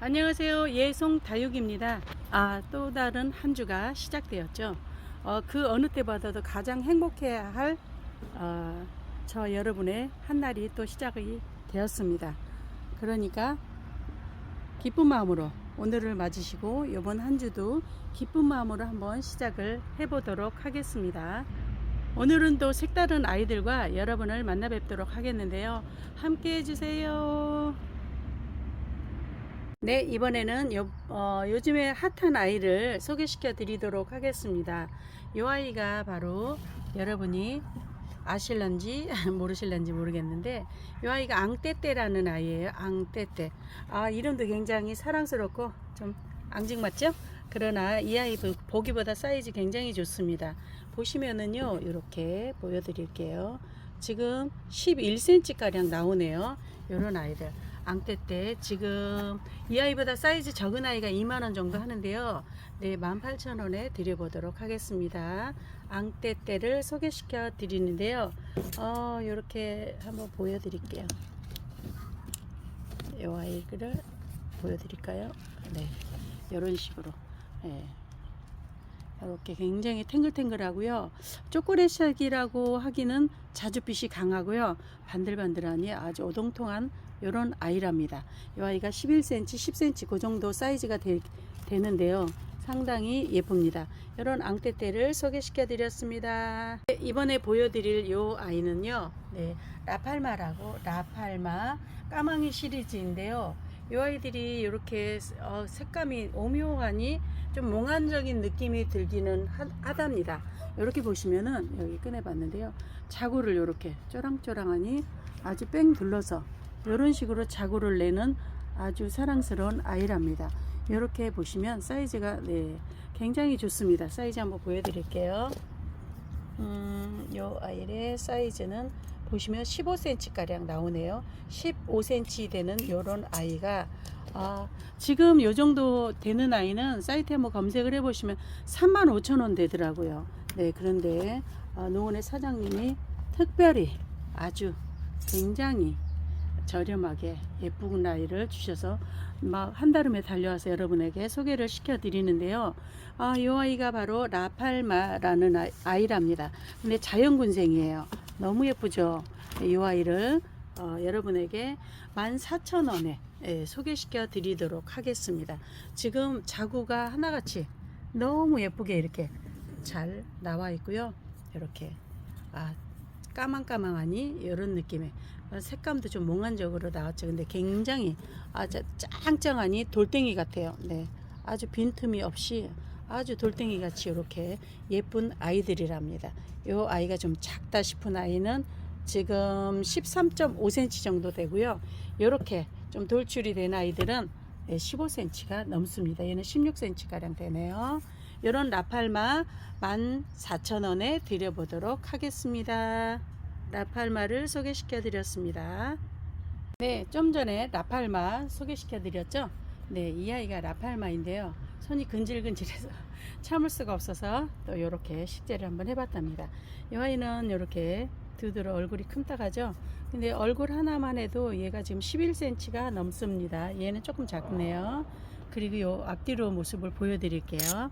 안녕하세요. 예송 다육입니다. 아, 또 다른 한 주가 시작되었죠. 어, 그 어느 때보다도 가장 행복해야 할, 어, 저 여러분의 한 날이 또 시작이 되었습니다. 그러니까 기쁜 마음으로 오늘을 맞으시고 이번 한 주도 기쁜 마음으로 한번 시작을 해보도록 하겠습니다. 오늘은 또 색다른 아이들과 여러분을 만나 뵙도록 하겠는데요. 함께 해주세요. 네, 이번에는 요, 어, 요즘에 핫한 아이를 소개시켜 드리도록 하겠습니다. 이 아이가 바로 여러분이 아실런지 모르실런지 모르겠는데 이 아이가 앙떼떼라는 아이예요. 앙떼떼. 아, 이름도 굉장히 사랑스럽고 좀 앙증 맞죠? 그러나 이 아이도 보기보다 사이즈 굉장히 좋습니다. 보시면은요, 이렇게 보여드릴게요. 지금 11cm 가량 나오네요. 이런 아이들. 앙떼떼 지금 이 아이보다 사이즈 적은 아이가 2만원 정도 하는데요. 네, 18,000원에 드려보도록 하겠습니다. 앙떼떼를 소개시켜 드리는데요. 어, 요렇게 한번 보여드릴게요. 이 아이를 보여드릴까요? 네, 이런 식으로. 네. 이렇게 굉장히 탱글탱글하고요. 초콜릿색이라고 하기는 자주빛이 강하고요. 반들반들하니 아주 오동통한 이런 아이랍니다. 이 아이가 11cm, 10cm 그 정도 사이즈가 되, 되는데요. 상당히 예쁩니다. 이런 앙떼떼를 소개시켜 드렸습니다. 네, 이번에 보여드릴 이 아이는요. 네, 라팔마라고 라팔마 까망이 시리즈인데요. 이 아이들이 이렇게 어, 색감이 오묘하니 좀 몽환적인 느낌이 들기는 하, 하답니다. 이렇게 보시면은 여기 꺼내봤는데요. 자구를 이렇게 쪼랑쪼랑하니 아주 뺑 둘러서 이런 식으로 자구를 내는 아주 사랑스러운 아이랍니다. 이렇게 보시면 사이즈가 네, 굉장히 좋습니다. 사이즈 한번 보여드릴게요. 음, 요 아이의 사이즈는 보시면 15cm 가량 나오네요. 15cm 되는 요런 아이가 아, 지금 요 정도 되는 아이는 사이트에 한번 검색을 해 보시면 35,000원 되더라고요. 네, 그런데 아, 노원의 사장님이 특별히 아주 굉장히 저렴하게 예쁜 아이를 주셔서 막 한달음에 달려와서 여러분에게 소개를 시켜 드리는데요. 아, 이 아이가 바로 라팔마라는 아이- 아이랍니다. 근데 자연군생이에요. 너무 예쁘죠? 이 아이를 어, 여러분에게 14,000원에 예, 소개시켜 드리도록 하겠습니다. 지금 자구가 하나같이 너무 예쁘게 이렇게 잘 나와 있고요. 이렇게 아, 까망까망하니 이런 느낌의 색감도 좀 몽환적으로 나왔죠. 근데 굉장히 아주 짱짱하니 돌덩이 같아요. 네, 아주 빈틈이 없이 아주 돌덩이 같이 이렇게 예쁜 아이들이랍니다. 이 아이가 좀 작다 싶은 아이는 지금 13.5cm 정도 되고요. 이렇게 좀 돌출이 된 아이들은 15cm가 넘습니다. 얘는 16cm 가량 되네요. 이런 라팔마 14,000원에 드려보도록 하겠습니다. 라팔마를 소개시켜 드렸습니다. 네, 좀 전에 라팔마 소개시켜 드렸죠? 네, 이 아이가 라팔마인데요. 손이 근질근질해서 참을 수가 없어서 또 이렇게 식재를 한번 해봤답니다. 이 아이는 이렇게 두드러 얼굴이 큼딱하죠? 근데 얼굴 하나만 해도 얘가 지금 11cm가 넘습니다. 얘는 조금 작네요. 그리고 요 앞뒤로 모습을 보여드릴게요.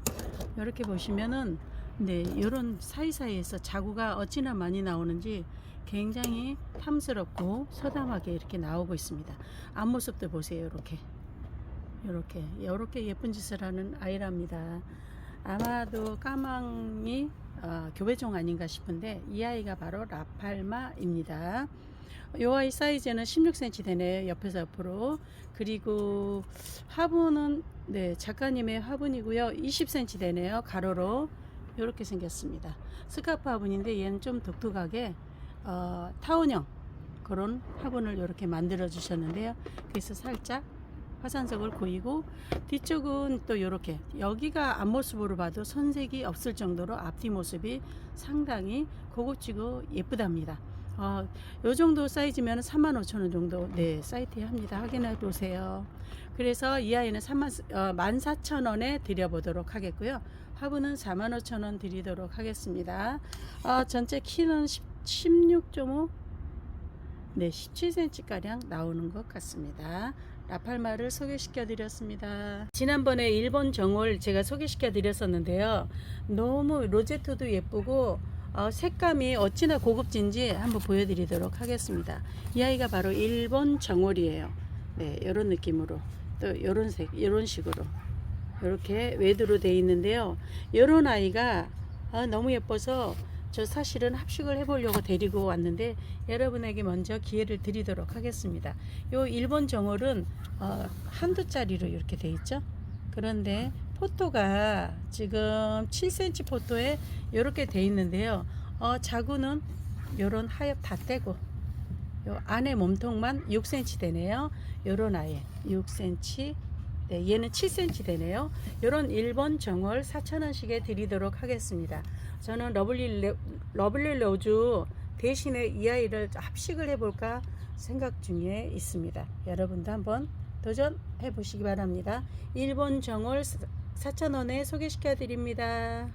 이렇게 보시면은 네, 이런 사이사이에서 자구가 어찌나 많이 나오는지 굉장히 탐스럽고 서담하게 이렇게 나오고 있습니다. 앞모습도 보세요, 이렇게. 이렇게, 이렇게 예쁜 짓을 하는 아이랍니다. 아마도 까망이 어, 교배종 아닌가 싶은데 이 아이가 바로 라팔마입니다. 이 아이 사이즈는 16cm 되네요. 옆에서 옆으로. 그리고 화분은 네 작가님의 화분이고요. 20cm 되네요. 가로로 이렇게 생겼습니다. 스카프 화분인데 얘는 좀 독특하게 어, 타원형 그런 화분을 이렇게 만들어 주셨는데요. 그래서 살짝 화산석을 보이고 뒤쪽은 또 이렇게 여기가 앞모습으로 봐도 선색이 없을 정도로 앞뒤 모습이 상당히 고급지고 예쁘답니다. 어, 요 정도 사이즈면 35,000원 정도 네 사이트에 합니다. 확인해 보세요. 그래서 이 아이는 3만, 어, 14,000원에 드려보도록 하겠고요. 화분은 45,000원 드리도록 하겠습니다. 어, 전체 키는 16.5 네, 17cm 가량 나오는 것 같습니다. 라팔마를 소개시켜 드렸습니다. 지난번에 일본 정월 제가 소개시켜 드렸었는데요. 너무 로제트도 예쁘고 어, 색감이 어찌나 고급진지 한번 보여드리도록 하겠습니다. 이 아이가 바로 일본 정월이에요. 네, 이런 느낌으로 또 이런 색, 이런 식으로 이렇게 외두로 되어 있는데요. 이런 아이가 아, 너무 예뻐서 저 사실은 합식을 해보려고 데리고 왔는데 여러분에게 먼저 기회를 드리도록 하겠습니다. 요 일본 정월은 어, 한두 짜리로 이렇게 돼 있죠. 그런데 포토가 지금 7cm 포토에 이렇게 돼 있는데요. 어, 자구는 요런 하엽 다 떼고 요 안에 몸통만 6cm 되네요. 요런 아이 6cm 네, 얘는 7cm 되네요. 요런 1번 정월 4,000원씩에 드리도록 하겠습니다. 저는 러블리, 레, 러블리 로즈 대신에 이 아이를 합식을 해볼까 생각 중에 있습니다. 여러분도 한번 도전해 보시기 바랍니다. 1번 정월 4,000원에 소개시켜 드립니다.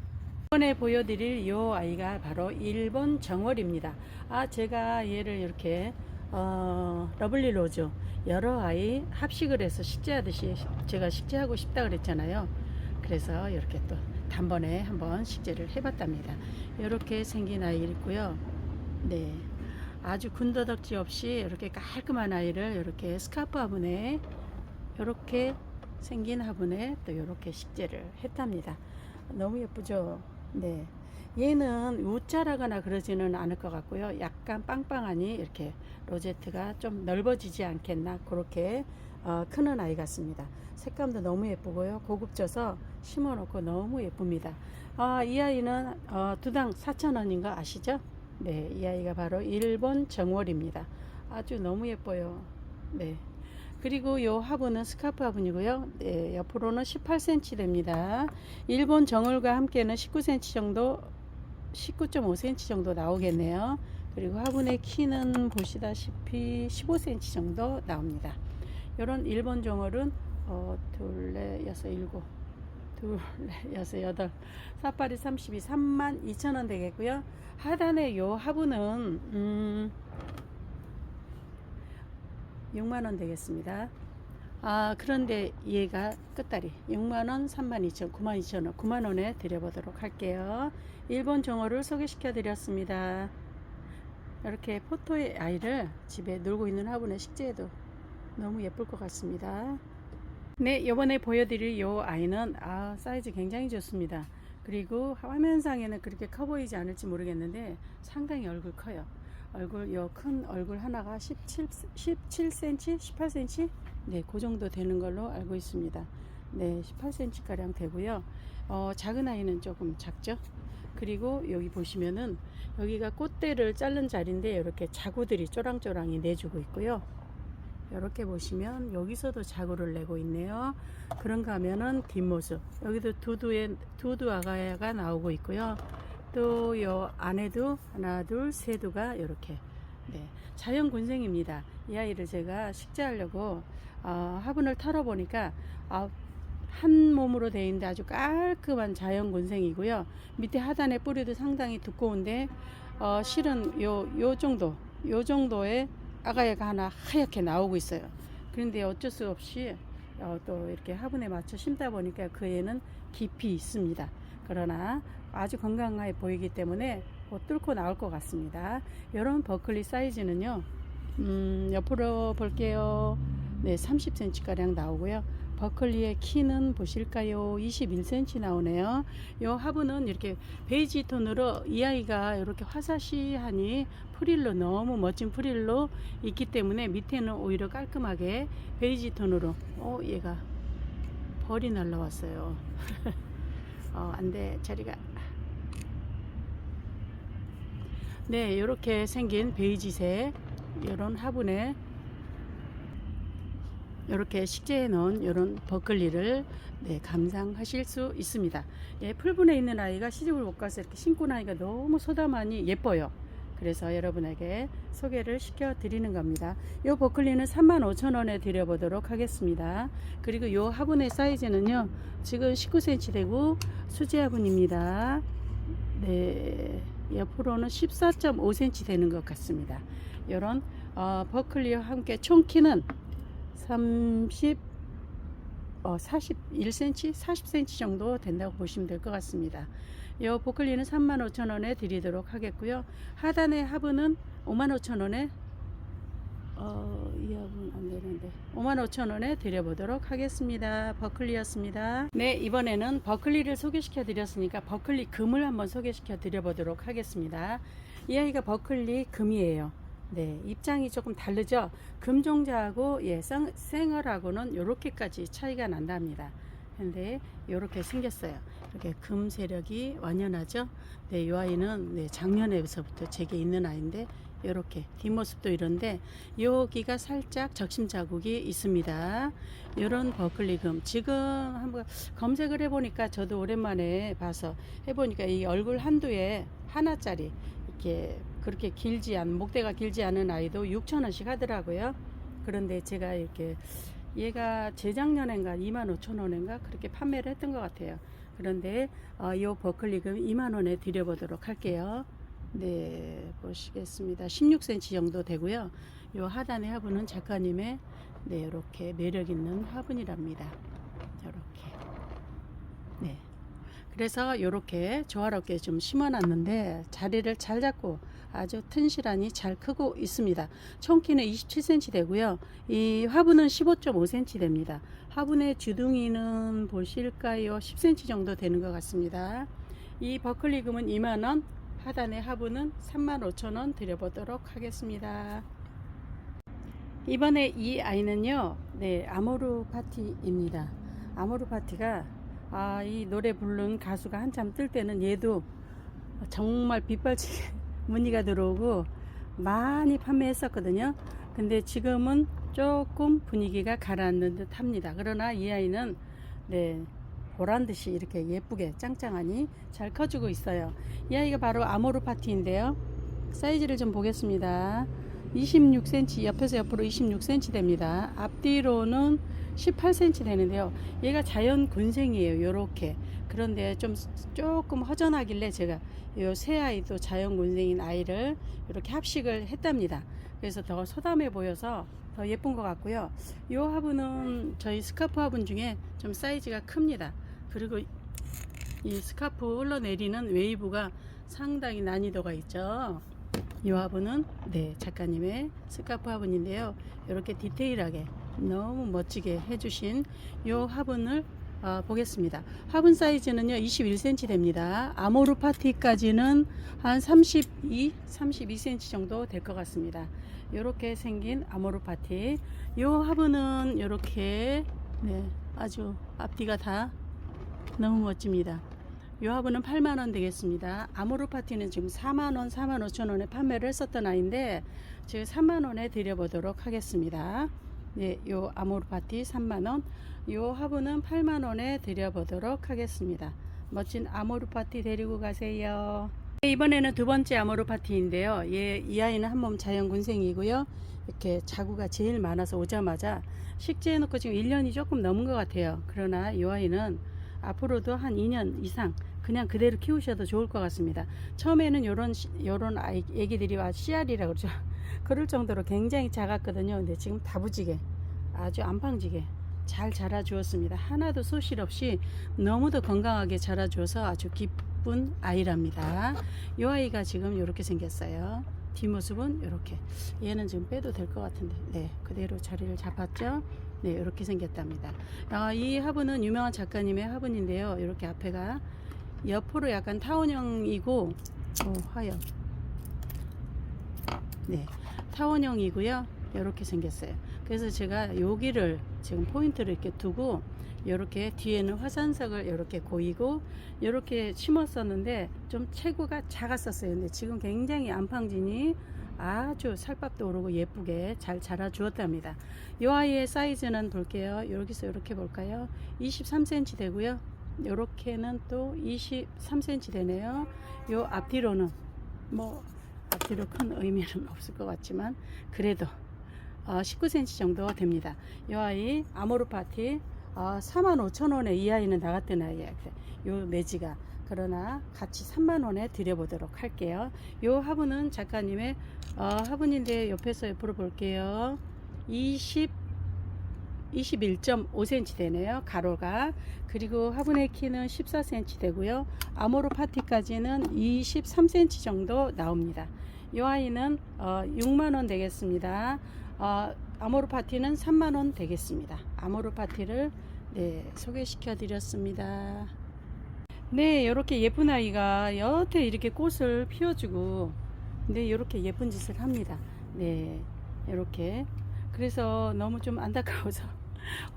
이번에 보여드릴 이 아이가 바로 1번 정월입니다. 아, 제가 얘를 이렇게 어, 러블리 로즈 여러 아이 합식을 해서 식재하듯이 제가 식재하고 싶다 그랬잖아요. 그래서 이렇게 또 단번에 한번 식재를 해봤답니다. 이렇게 생긴 아이 있고요. 네, 아주 군더덕지 없이 이렇게 깔끔한 아이를 이렇게 스카프 화분에 이렇게 생긴 화분에 또 이렇게 식재를 했답니다. 너무 예쁘죠? 네. 얘는 우짜라거나 그러지는 않을 것 같고요. 약간 빵빵하니 이렇게 로제트가 좀 넓어지지 않겠나 그렇게 어, 크는 아이 같습니다. 색감도 너무 예쁘고요. 고급져서 심어놓고 너무 예쁩니다. 아, 이 아이는 어, 두당 4,000원인 거 아시죠? 네, 이 아이가 바로 일본 정월입니다. 아주 너무 예뻐요. 네. 그리고 요 화분은 스카프 화분이고요. 네, 옆으로는 18cm 됩니다. 일본 정월과 함께는 19cm 정도 19.5cm 정도 나오겠네요. 그리고 화분의 키는 보시다시피 15cm 정도 나옵니다. 이런 일본 정월은 어, 둘, 넷, 여섯, 일곱, 둘, 넷, 여섯, 여덟, 사파리 32, 3만 2천 원 되겠고요. 하단에 요 화분은 음, 6만 원 되겠습니다. 아 그런데 얘가 끝다리. 6만원 3만 2천 9만 2천 원 9만 원에 드려보도록 할게요. 일본 정어를 소개시켜 드렸습니다. 이렇게 포토의 아이를 집에 놀고 있는 화분에 식재해도 너무 예쁠 것 같습니다. 네 이번에 보여드릴 이 아이는 아 사이즈 굉장히 좋습니다. 그리고 화면상에는 그렇게 커 보이지 않을지 모르겠는데 상당히 얼굴 커요. 얼굴 요 큰 얼굴 하나가 17 17cm 18cm 네, 그 정도 되는 걸로 알고 있습니다. 네, 18cm 가량 되고요. 어, 작은 아이는 조금 작죠. 그리고 여기 보시면은 여기가 꽃대를 자른 자리인데 이렇게 자구들이 쪼랑쪼랑이 내주고 있고요. 이렇게 보시면 여기서도 자구를 내고 있네요. 그런가 하면은 뒷모습 여기도 두두의 두두 아가야가 나오고 있고요. 또 요 안에도 하나 둘 세 두가 이렇게 네, 자연 군생입니다. 이 아이를 제가 식재하려고 어, 화분을 털어보니까 어, 한 몸으로 되어 있는데 아주 깔끔한 자연 군생이고요. 밑에 하단의 뿌리도 상당히 두꺼운데 어, 실은 요, 요 정도, 요 정도의 아가야가 하나 하얗게 나오고 있어요. 그런데 어쩔 수 없이 어, 또 이렇게 화분에 맞춰 심다 보니까 그 애는 깊이 있습니다. 그러나 아주 건강하게 보이기 때문에 곧 뚫고 나올 것 같습니다. 이런 버클리 사이즈는요, 음, 옆으로 볼게요. 네, 30cm 가량 나오고요. 버클리의 키는 보실까요? 21cm 나오네요. 이 화분은 이렇게 베이지 톤으로 이 아이가 이렇게 화사시하니 프릴로 너무 멋진 프릴로 있기 때문에 밑에는 오히려 깔끔하게 베이지 톤으로 어 얘가 벌이 날라왔어요. 어, 안돼 자리가 네 이렇게 생긴 베이지색 이런 화분에 이렇게 식재해 놓은 이런 버클리를 네, 감상하실 수 있습니다. 예, 풀분에 있는 아이가 시집을 못 가서 이렇게 신고 나니까 너무 소담하니 예뻐요. 그래서 여러분에게 소개를 시켜 드리는 겁니다. 이 버클리는 35,000원에 드려보도록 하겠습니다. 그리고 이 화분의 사이즈는요, 지금 19cm 되고 수제 화분입니다. 네, 옆으로는 14.5cm 되는 것 같습니다. 이런 어, 버클리와 함께 총 키는 30 어, 41cm, 40cm 정도 된다고 보시면 될 것 같습니다. 요 보클리는 35,000원에 드리도록 하겠고요. 하단의 하부는 55,000원에 어, 이 합은 안 되는데 55,000원에 드려보도록 하겠습니다. 버클리였습니다. 네, 이번에는 버클리를 소개시켜 드렸으니까 버클리 금을 한번 소개시켜 드려보도록 하겠습니다. 이 아이가 버클리 금이에요. 네, 입장이 조금 다르죠. 금종자하고 예, 생, 생얼하고는 이렇게까지 차이가 난답니다. 근데 이렇게 생겼어요. 이렇게 금 세력이 완연하죠. 네, 이 아이는 네, 작년에서부터 제게 있는 아이인데 이렇게 뒷모습도 이런데 여기가 살짝 적심 자국이 있습니다. 이런 버클리금 지금 한번 검색을 해보니까 저도 오랜만에 봐서 해보니까 이 얼굴 한두에 하나짜리 이렇게 그렇게 길지 않은 목대가 길지 않은 아이도 6천 원씩 하더라고요. 그런데 제가 이렇게 얘가 재작년엔가 2만 5천 원인가 그렇게 판매를 했던 것 같아요. 그런데 어, 이 버클리금 2만 원에 드려보도록 할게요. 네 보시겠습니다. 16cm 정도 되고요. 요 하단의 화분은 작가님의 네 이렇게 매력 있는 화분이랍니다. 이렇게 네. 그래서 이렇게 조화롭게 좀 심어놨는데 자리를 잘 잡고 아주 튼실하니 잘 크고 있습니다. 총키는 27cm 되고요. 이 화분은 15.5cm 됩니다. 화분의 주둥이는 보실까요? 10cm 정도 되는 것 같습니다. 이 버클리금은 2만원, 하단의 화분은 35,000원 드려보도록 하겠습니다. 이번에 이 아이는요, 네, 아모르 파티입니다. 아모르 파티가 아, 이 노래 부른 가수가 한참 뜰 때는 얘도 정말 빗발치게 문의가 들어오고 많이 판매했었거든요. 근데 지금은 조금 분위기가 가라앉는 듯 합니다. 그러나 이 아이는 네, 보란 듯이 이렇게 예쁘게 짱짱하니 잘 커지고 있어요. 이 아이가 바로 아모르 파티인데요. 사이즈를 좀 보겠습니다. 26cm 옆에서 옆으로 26cm 됩니다. 앞뒤로는 18cm 되는데요. 얘가 자연 군생이에요. 요렇게. 그런데 좀 조금 허전하길래 제가 요 새 아이도 자연 군생인 아이를 이렇게 합식을 했답니다. 그래서 더 소담해 보여서 더 예쁜 것 같고요. 요 화분은 저희 스카프 화분 중에 좀 사이즈가 큽니다. 그리고 이 스카프 흘러내리는 웨이브가 상당히 난이도가 있죠. 이 화분은 네 작가님의 스카프 화분인데요. 이렇게 디테일하게 너무 멋지게 해주신 이 화분을 어, 보겠습니다. 화분 사이즈는요 21cm 됩니다. 아모르 파티까지는 한 32, 32cm 정도 될 것 같습니다. 이렇게 생긴 아모르 파티. 이 화분은 이렇게 네 아주 앞뒤가 다 너무 멋집니다. 이 화분은 8만원 되겠습니다. 아모르 파티는 지금 4만원, 4만 5천원에 판매를 했었던 아이인데 지금 3만원에 드려보도록 하겠습니다. 네, 요 아모르 파티 3만원, 요 화분은 8만원에 드려보도록 하겠습니다. 멋진 아모르 파티 데리고 가세요. 네, 이번에는 두 번째 아모르 파티인데요. 얘, 이 아이는 한 몸 자연군생이고요. 이렇게 자구가 제일 많아서 오자마자 식재해놓고 지금 1년이 조금 넘은 것 같아요. 그러나 이 아이는 앞으로도 한 2년 이상 그냥 그대로 키우셔도 좋을 것 같습니다. 처음에는 요런 시- 요런 아이 애기들이 와 씨알이라 그러죠. 그럴 정도로 굉장히 작았거든요. 근데 지금 다부지게 아주 안팡지게 잘 자라 주었습니다. 하나도 소실 없이 너무도 건강하게 자라 주어서 아주 기쁜 아이랍니다. 이 아이가 지금 이렇게 생겼어요. 뒷모습은 이렇게 얘는 지금 빼도 될 것 같은데 네 그대로 자리를 잡았죠 네 이렇게 생겼답니다 아, 이 화분은 유명한 작가님의 화분인데요 이렇게 앞에가 옆으로 약간 타원형이고 어, 화형 네 타원형이고요 이렇게 생겼어요 그래서 제가 여기를 지금 포인트를 이렇게 두고 이렇게 뒤에는 화산석을 이렇게 고이고 이렇게 심었었는데 좀 체구가 작았었어요. 근데 지금 굉장히 안팡진이 아주 살밥도 오르고 예쁘게 잘 자라 주었답니다. 이 아이의 사이즈는 볼게요. 여기서 이렇게 볼까요? 23cm 되고요. 이렇게는 또 23cm 되네요. 요 앞뒤로는 뭐 앞뒤로 큰 의미는 없을 것 같지만 그래도 어, 19cm 정도 됩니다. 이 아이 아모르 파티 어, 45,000원에 이 아이는 나갔던 아이예요. 요 매지가 그러나 같이 3만 원에 드려보도록 할게요. 요 화분은 작가님의 어, 화분인데 옆에서 옆으로 볼게요. 20 21.5cm 되네요. 가로가. 그리고 화분의 키는 14cm 되고요. 아모르 파티까지는 23cm 정도 나옵니다. 이 아이는 어, 6만원 되겠습니다. 어, 아모르 파티는 3만원 되겠습니다. 아모르 파티를 네, 소개시켜 드렸습니다. 네, 이렇게 예쁜 아이가 여태 이렇게 꽃을 피워주고, 네, 이렇게 예쁜 짓을 합니다. 네, 이렇게. 그래서 너무 좀 안타까워서,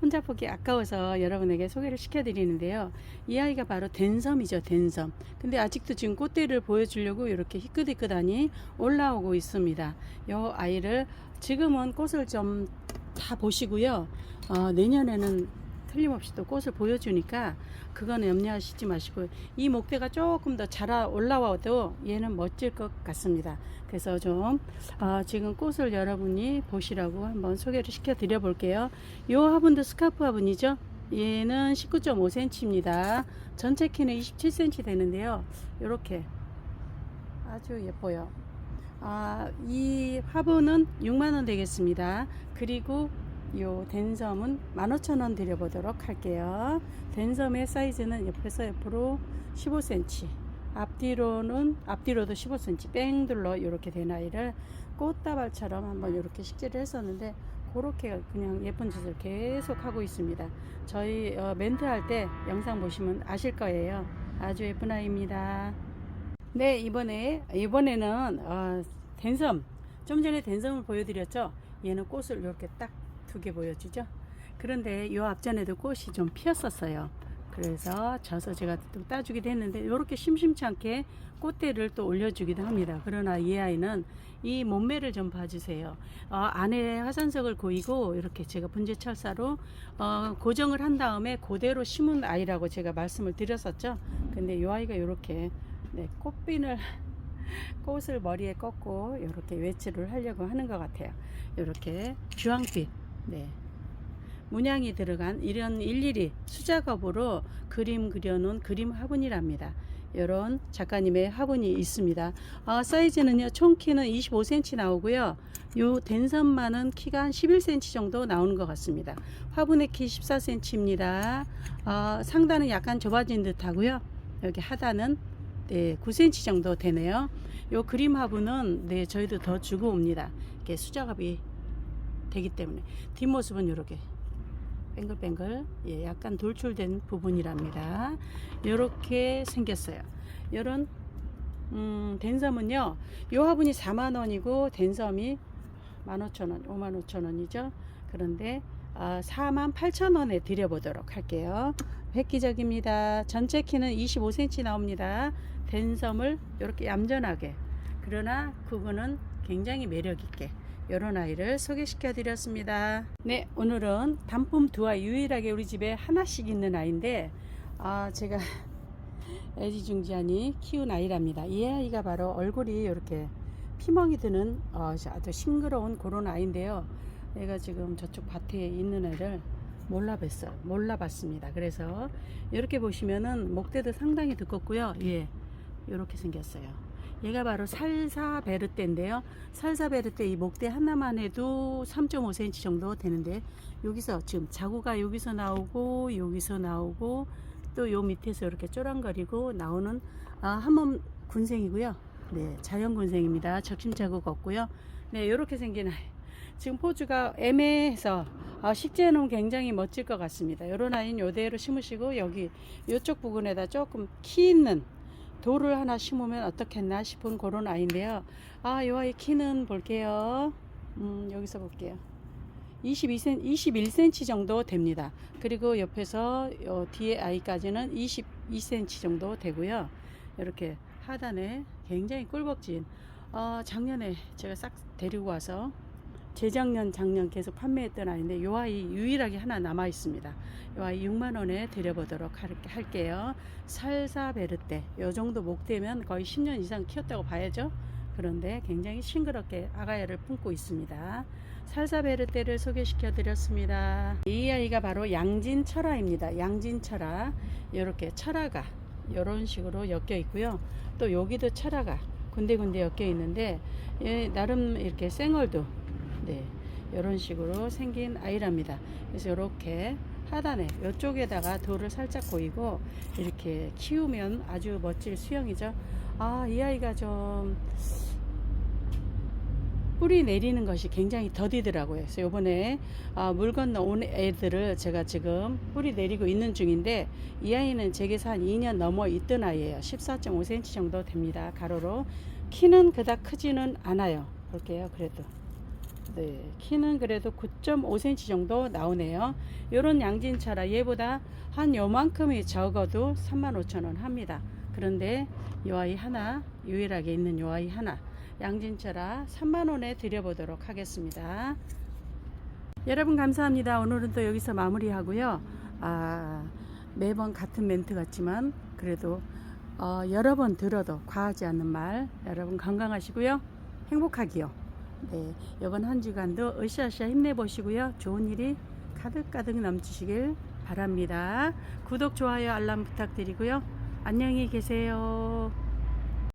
혼자 보기 아까워서 여러분에게 소개를 시켜드리는데요. 이 아이가 바로 댄섬이죠, 댄섬. 근데 아직도 지금 꽃대를 보여주려고 이렇게 희끗희끗하니 올라오고 있습니다. 이 아이를 지금은 꽃을 좀 다 보시고요. 어, 내년에는 틀림없이 또 꽃을 보여주니까 그거는 염려하시지 마시고 이 목대가 조금 더 자라 올라와도 얘는 멋질 것 같습니다. 그래서 좀 어, 지금 꽃을 여러분이 보시라고 한번 소개를 시켜 드려 볼게요. 요 화분도 스카프 화분이죠. 얘는 19.5cm입니다. 전체 키는 27cm 되는데요. 이렇게 아주 예뻐요. 아, 이 화분은 6만원 되겠습니다. 그리고 요 댄섬은 15,000원 드려보도록 할게요. 댄섬의 사이즈는 옆에서 옆으로 15cm, 앞뒤로는 앞뒤로도 15cm 뺑 둘러 이렇게 된 아이를 꽃다발처럼 한번 이렇게 식재를 했었는데 그렇게 그냥 예쁜 짓을 계속 하고 있습니다. 저희 어, 멘트 할 때 영상 보시면 아실 거예요. 아주 예쁜 아이입니다. 네 이번에 이번에는 어, 댄섬 좀 전에 댄섬을 보여드렸죠. 얘는 꽃을 이렇게 딱 두 개 보여주죠. 그런데 이 앞전에도 꽃이 좀 피었었어요. 그래서 져서 제가 또 따주기도 했는데 이렇게 심심치 않게 꽃대를 또 올려주기도 합니다. 그러나 이 아이는 이 몸매를 좀 봐주세요. 어, 안에 화산석을 고이고 이렇게 제가 분재 철사로 어, 고정을 한 다음에 그대로 심은 아이라고 제가 말씀을 드렸었죠. 근데 이 아이가 이렇게 네, 꽃빈을 꽃을 머리에 꺾고 이렇게 외출을 하려고 하는 것 같아요. 이렇게 주황빛, 네. 문양이 들어간 이런 일일이 수작업으로 그림 그려놓은 그림 화분이랍니다. 이런 작가님의 화분이 있습니다. 아, 사이즈는요, 총 키는 25cm 나오고요. 요 댄섬만은 키가 한 11cm 정도 나오는 것 같습니다. 화분의 키 14cm입니다. 아, 상단은 약간 좁아진 듯 하고요. 여기 하단은 네, 9cm 정도 되네요. 요 그림 화분은 네, 저희도 더 주고 옵니다. 이렇게 수작업이 되기 때문에 뒷모습은 이렇게 뱅글뱅글 예, 약간 돌출된 부분이랍니다. 이렇게 생겼어요. 이런 음, 댄섬은요. 요 화분이 4만 원이고 댄섬이 15,000원, 5만 5천 원이죠. 그런데 아, 4만 8천 원에 드려보도록 할게요. 획기적입니다. 전체 키는 25cm 나옵니다. 댄섬을 이렇게 얌전하게 그러나 그거는 굉장히 매력 있게 이런 아이를 소개시켜 드렸습니다. 네, 오늘은 단품 두 아이 유일하게 우리 집에 하나씩 있는 아이인데 아 제가 애지중지하니 키운 아이랍니다. 이 아이가 바로 얼굴이 이렇게 피멍이 드는 어, 아주 싱그러운 그런 아이인데요. 얘가 지금 저쪽 밭에 있는 애를 몰라봤어요. 몰라봤습니다. 그래서 이렇게 보시면은 목대도 상당히 두껍고요. 예, 이렇게 생겼어요. 얘가 바로 살사베르떼인데요. 살사베르떼 이 목대 하나만 해도 3.5cm 정도 되는데 여기서 지금 자구가 여기서 나오고 여기서 나오고 또 요 밑에서 이렇게 쪼랑거리고 나오는 아, 한몸 군생이고요. 네, 자연 군생입니다. 적심 자국 없고요. 네, 이렇게 생긴 아이. 지금 포즈가 애매해서 아, 놓으면 굉장히 멋질 것 같습니다. 요런 아이는 요대로 심으시고 여기 요쪽 부분에다 조금 키 있는 돌을 하나 심으면 어떻겠나 싶은 그런 아이인데요. 아, 요 아이 키는 볼게요. 음, 여기서 볼게요. 22cm, 21cm 정도 됩니다. 그리고 옆에서 요 뒤에 아이까지는 22cm 정도 되고요. 이렇게 하단에 굉장히 꿀벅진 어, 작년에 제가 싹 데리고 와서 재작년 작년 계속 판매했던 아이인데 요 아이 유일하게 하나 남아 있습니다. 요 아이 6만 원에 드려보도록 할- 할게요. 살사베르떼 요 정도 목대면 거의 10년 이상 키웠다고 봐야죠. 그런데 굉장히 싱그럽게 아가야를 품고 있습니다. 살사베르떼를 소개시켜 드렸습니다. 이 아이가 바로 양진철아입니다. 양진철아 이렇게 철아가 이런 식으로 엮여 있고요. 또 여기도 철아가 군데군데 엮여 있는데 예, 나름 이렇게 쌩얼도 네 이런 식으로 생긴 아이랍니다. 그래서 이렇게 하단에 이쪽에다가 돌을 살짝 보이고 이렇게 키우면 아주 멋질 수영이죠. 아, 이 아이가 좀 뿌리 내리는 것이 굉장히 더디더라고요. 그래서 요번에 아, 물 건너 온 애들을 제가 지금 뿌리 내리고 있는 중인데 이 아이는 제게서 한 2년 넘어 있던 아이예요. 14.5cm 정도 됩니다. 가로로. 키는 그닥 크지는 않아요. 볼게요. 그래도. 네, 키는 그래도 9.5cm 정도 나오네요. 요런 양진차라 얘보다 한 요만큼이 적어도 35,000원 합니다. 그런데 요 아이 하나, 유일하게 있는 요 아이 하나, 양진차라 3만원에 드려보도록 하겠습니다. 여러분 감사합니다. 오늘은 또 여기서 마무리하고요. 아, 매번 같은 멘트 같지만 그래도 어, 여러 번 들어도 과하지 않는 말 여러분 건강하시고요. 행복하기요. 네, 이번 한 주간도 으쌰으쌰 힘내보시고요. 좋은 일이 가득가득 넘치시길 바랍니다. 구독, 좋아요, 알람 부탁드리고요. 안녕히 계세요.